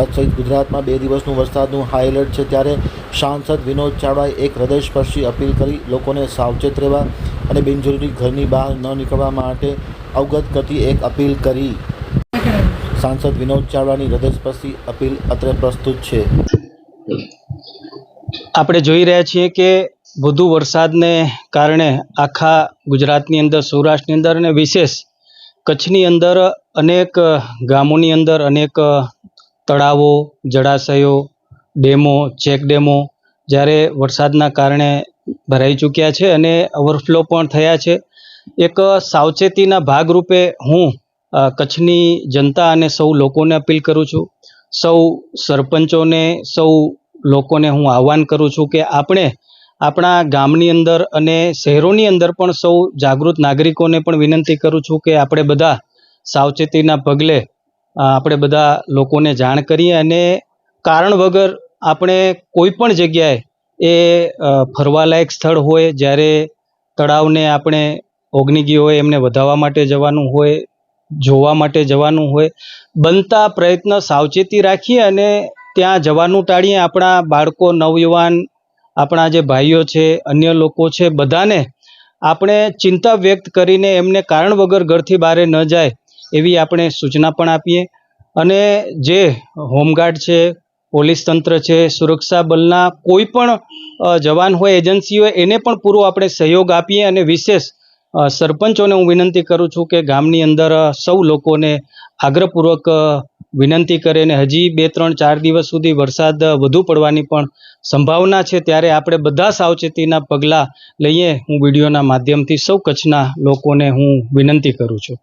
કચ્છ સહિત ગુજરાતમાં બે દિવસનું વરસાદનું હાઈ એલર્ટ છે. ત્યારે સાંસદ વિનોદ ચાવડાએ એક હૃદયસ્પર્શી અપીલ કરી લોકોને સાવચેત રહેવા અને બિનજરૂરી ઘરની બહાર ન નીકળવા માટે અવગત કરતી એક અપીલ કરી. સાંસદ વિનોદ ચાવડાની હૃદયસ્પર્શી અપીલ અત્રે પ્રસ્તુત છે. આપણે જોઈ રહ્યા છીએ કે વધુ વરસાદને કારણે આખા ગુજરાતની અંદર, સૌરાષ્ટ્રની અંદર અને વિશેષ કચ્છની અંદર અનેક ગામોની અંદર અનેક તળાવો, જળાશયો, ડેમો, ચેક ડેમો જ્યારે વરસાદના કારણે ભરાઈ ચૂક્યા છે અને ઓવરફ્લો પણ થયા છે. એક સાવચેતીના ભાગરૂપે હું કચ્છની જનતા અને સૌ લોકોને અપીલ કરું છું. સૌ સરપંચોને, સૌ લોકોને હું આહવાન કરું છું કે આપણે આપણા ગામની અંદર અને શહેરોની અંદર પણ સૌ જાગૃત નાગરિકોને પણ વિનંતી કરું છું કે આપણે બધા સાવચેતીના પગલે આપણે બધા લોકોને જાણ કરીએ અને કારણ વગર આપણે કોઈ પણ જગ્યાએ એ ફરવાલાયક સ્થળ હોય, જ્યારે તળાવને આપણે ઓગનીગી હોય, એમને વધાવવા માટે જવાનું હોય, જોવા માટે જવાનું હોય, બનતા પ્રયત્ન સાવચેતી રાખીએ અને ત્યાં જવાનું ટાળીએ. આપણા બાળકો, નવયુવાન, આપણા જે ભાઈઓ છે, અન્ય લોકો છે, બધાને આપણે ચિંતા વ્યક્ત કરીને એમને કારણ વગર ઘરથી બહાર ન જાય. એવી આપણે સૂચના પણ આપીએ. અને જે હોમગાર્ડ છે, પોલીસ તંત્ર છે, સુરક્ષા બલના કોઈ પણ જવાન હોય, એજન્સી હોય, એને પણ પૂરો આપણે સહયોગ આપીએ અને વિશેષ સરપંચોને હું વિનંતી કરું છું કે ગામની અંદર સૌ લોકોને આગ્રહપૂર્વક વિનંતી કરે અને હજી બે, ત્રણ, ચાર દિવસ સુધી વરસાદ વધુ પડવાની પણ સંભાવના છે, ત્યારે આપણે બધા સાવચેતીના પગલાં લઈએ. હું વિડીયોના માધ્યમથી સૌ કચ્છના લોકોને હું વિનંતી કરું છું.